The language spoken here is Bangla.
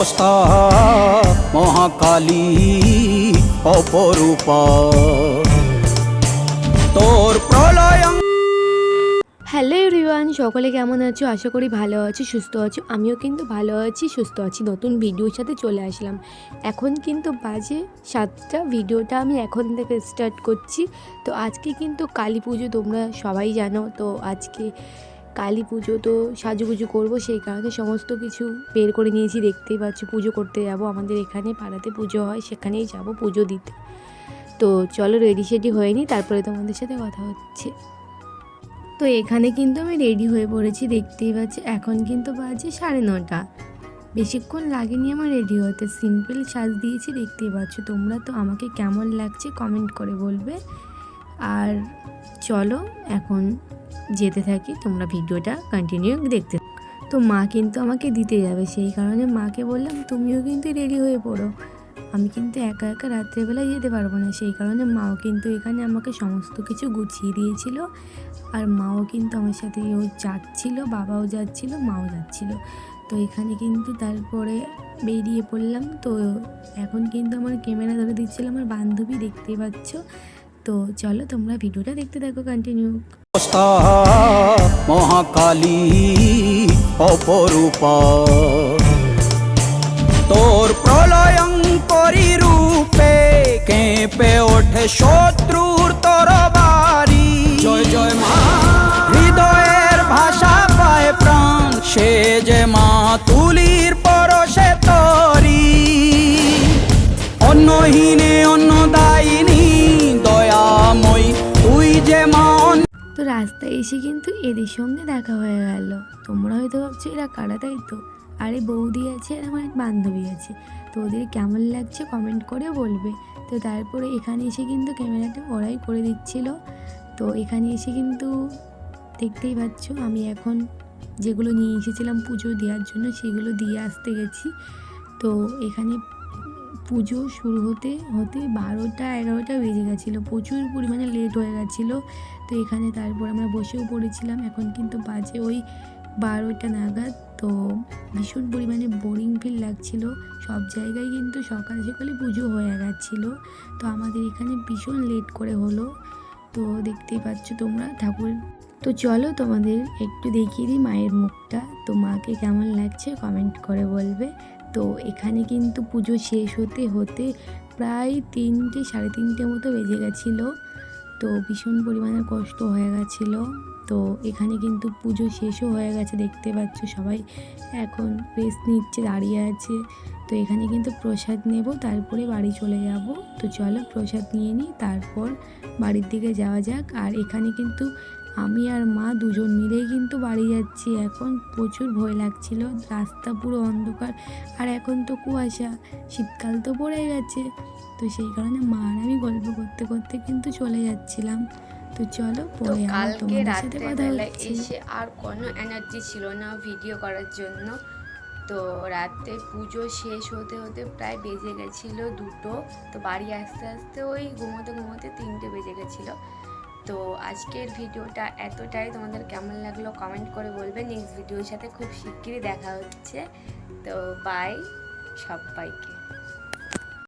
অবস্থা, মহাকালী অপরূপা। তোর প্রলয় হ্যালো এভরিওয়ান, সকলে কেমন আছো? আশা করি ভালো আছো, সুস্থ আছো। আমিও কিন্তু ভালো আছি, সুস্থ আছি। নতুন ভিডিওর সাথে চলে আসলাম। এখন কিন্তু বাজে সাতটা। ভিডিওটা আমি এখন থেকে স্টার্ট করছি। তো আজকে কিন্তু কালী পুজো, তোমরা সবাই জানো। তো আজকে কালী পুজো তো সাজুগুজু করব, সেই কারণে সমস্ত কিছু বের করে নিয়েছি, দেখতেই পাচ্ছ, পুজো করতে যাব। আমাদের এখানে পাড়াতে পুজো হয়, সেখানেই যাব পুজো দিতে। তো চলো রেডি সেডি হয়নি তারপরে তোমাদের সাথে কথা হচ্ছে। তো এখানে কিন্তু আমি রেডি হয়ে পড়েছি, দেখতেই পাচ্ছি, এখন কিন্তু বাজে সাড়ে নটা। বেশিক্ষণ লাগেনি আমার রেডি হতে সিম্পল সাজ দিয়েছি, দেখতেই পাচ্ছ। তোমরা তো আমাকে কেমন লাগছে কমেন্ট করে বলবে। আর চলো, এখন যেতে থাকি, তোমরা ভিডিওটা কন্টিনিউ দেখতে তো মা কিন্তু আমাকে দিতে যাবে, সেই কারণে মাকে বললাম, তুমিও কিন্তু রেডি হয়ে পড়ো। আমি কিন্তু একা একা রাত্রেবেলায় যেতে পারব না। সেই কারণে মাও কিন্তু এখানে আমাকে সমস্ত কিছু গুছিয়ে দিয়েছিল। আর মাও কিন্তু আমার সাথে ও যাচ্ছিল, বাবাও যাচ্ছিল, মাও যাচ্ছিল। তো এখানে কিন্তু তারপরে বেরিয়ে পড়লাম। তো এখন কিন্তু আমার ক্যামেরা ধরে দিচ্ছিল, আমার বান্ধবী দেখতে পাচ্ছ। তো চলো তোমরা ভিডিওটা দেখতে থাকো কন্টিনিউ মহাকালী অপরূপা। তোর প্রলয়ঙ্করী রূপে কেঁপে ওঠে শত্রুর তরবারি। জয় জয় মা, হৃদয়ের ভাষা পায় প্রাণ, সে যে মা তুলির পরশে তরি। অন্যহীনে তো এসে কিন্তু এদের সঙ্গে দেখা হয়ে গেল। তোমরা হয়তো ভাবছ, এরা কারা তাই তো? আরে বৌদি আছে আর আমার এক বান্ধবী আছে। তো ওদের কেমন লাগছে কমেন্ট করে বলবে। তো তারপরে এখানে এসে কিন্তু ক্যামেরাটা ওরাই করে দিচ্ছিল। তো এখানে এসে কিন্তু দেখতেই পাচ্ছ, আমি এখন যেগুলো নিয়ে এসেছিলাম পুজো দেওয়ার জন্য সেগুলো দিয়ে আসতে গেছি। তো এখানে পুজো শুরু হতে হতে বারোটা, এগারোটা বেজে গেছিল। প্রচুর পরিমাণে লেট হয়ে গেছিল। তো এখানে তারপর আমরা বসেও পড়েছিলাম। এখন কিন্তু বাজে ওই বারোটা নাগাদ। তো ভীষণ পরিমাণে বোরিং ফিল লাগছিল। সব জায়গায় কিন্তু সকাল সকালে পুজো হয়ে গেছিল। তো আমাদের এখানে ভীষণ লেট করে হলো। তো দেখতেই পাচ্ছ তোমরা ঠাকুর। তো চলো তোমাদের একটু দেখিয়ে দিই মায়ের মুখটা। তো মাকে কেমন লাগছে কমেন্ট করে বলবে। তো এখানে কিন্তু পুজো শেষ হতে হতে প্রায় তিনটে, সাড়ে তিনটে মতো বেজে গেছিল। তো ভীষণ পরিমাণে কষ্ট হয়ে গেছিল। তো এখানে কিন্তু পুজো শেষও হয়ে গেছে, দেখতে পাচ্ছ সবাই। এখন রেস্ট নিচ্ছে, দাঁড়িয়ে আছে। তো এখানে কিন্তু প্রসাদ নেব, তারপরে বাড়ি চলে যাব। তো চলো প্রসাদ নিয়ে নিই, তারপর বাড়ির দিকে যাওয়া যাক। আর এখানে কিন্তু আমি আর মা দুজন মিলেই কিন্তু বাড়ি যাচ্ছি। এখন প্রচুর ভয় লাগছিল। রাস্তা পুরো অন্ধকার। আর এখন তো কুয়াশা। শীতকাল তো পড়ে গেছে। তো সেই কারণে মা আর আমি গল্প করতে করতে কিন্তু চলে যাচ্ছিলাম। তো চলো পরে আবার কালকে তোমাদের সাথে কথা হচ্ছে। এসে আর কোনো এনার্জি ছিল না ভিডিও করার জন্য। তো রাতে পুজো শেষ হতে হতে প্রায় বেজে গেছিল দুটো। তো বাড়ি আসতে আসতে ওই ঘুমোতে ঘুমোতে তিনটে বেজে গেছিল। তো আজকের ভিডিওটা এতটাই। তোমাদের কেমন লাগল কমেন্ট করে বলবে। নেক্সট ভিডিওর সাথে খুব শিগগিরই দেখা হচ্ছে। তো বাই সবাইকে।